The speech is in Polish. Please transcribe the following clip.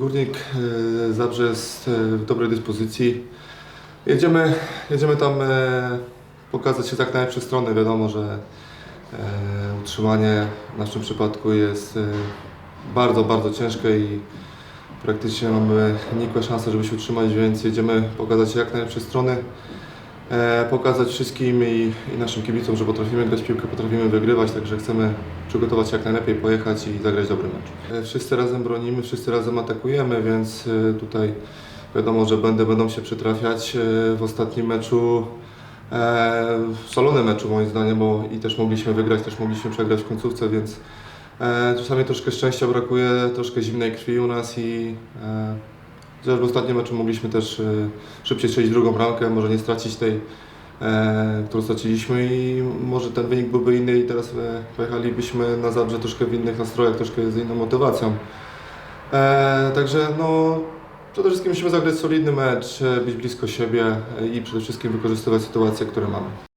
Górnik e, Zabrze jest e, w dobrej dyspozycji. Jedziemy, jedziemy tam e, pokazać się z jak najlepszej strony. Wiadomo, że utrzymanie w naszym przypadku jest bardzo, bardzo ciężkie i praktycznie mamy nikłe szanse, żeby się utrzymać, więc jedziemy pokazać się jak najlepszej strony. E, pokazać wszystkim i, i naszym kibicom, że potrafimy grać piłkę, potrafimy wygrywać, także chcemy przygotować się jak najlepiej, pojechać i zagrać dobry mecz. E, wszyscy razem bronimy, wszyscy razem atakujemy, więc e, tutaj wiadomo, że będę, będą się przytrafiać. W ostatnim meczu e, szalony meczu moim zdaniem, bo i też mogliśmy wygrać, też mogliśmy przegrać w końcówce, więc czasami troszkę szczęścia brakuje, troszkę zimnej krwi u nas i Chociaż w ostatnim meczu mogliśmy też e, szybciej strzelić drugą bramkę, może nie stracić tej, e, którą straciliśmy i może ten wynik byłby inny i teraz e, pojechalibyśmy na Zabrze troszkę w innych nastrojach, troszkę z inną motywacją. Także no, przede wszystkim musimy zagrać solidny mecz, być blisko siebie i przede wszystkim wykorzystywać sytuacje, które mamy.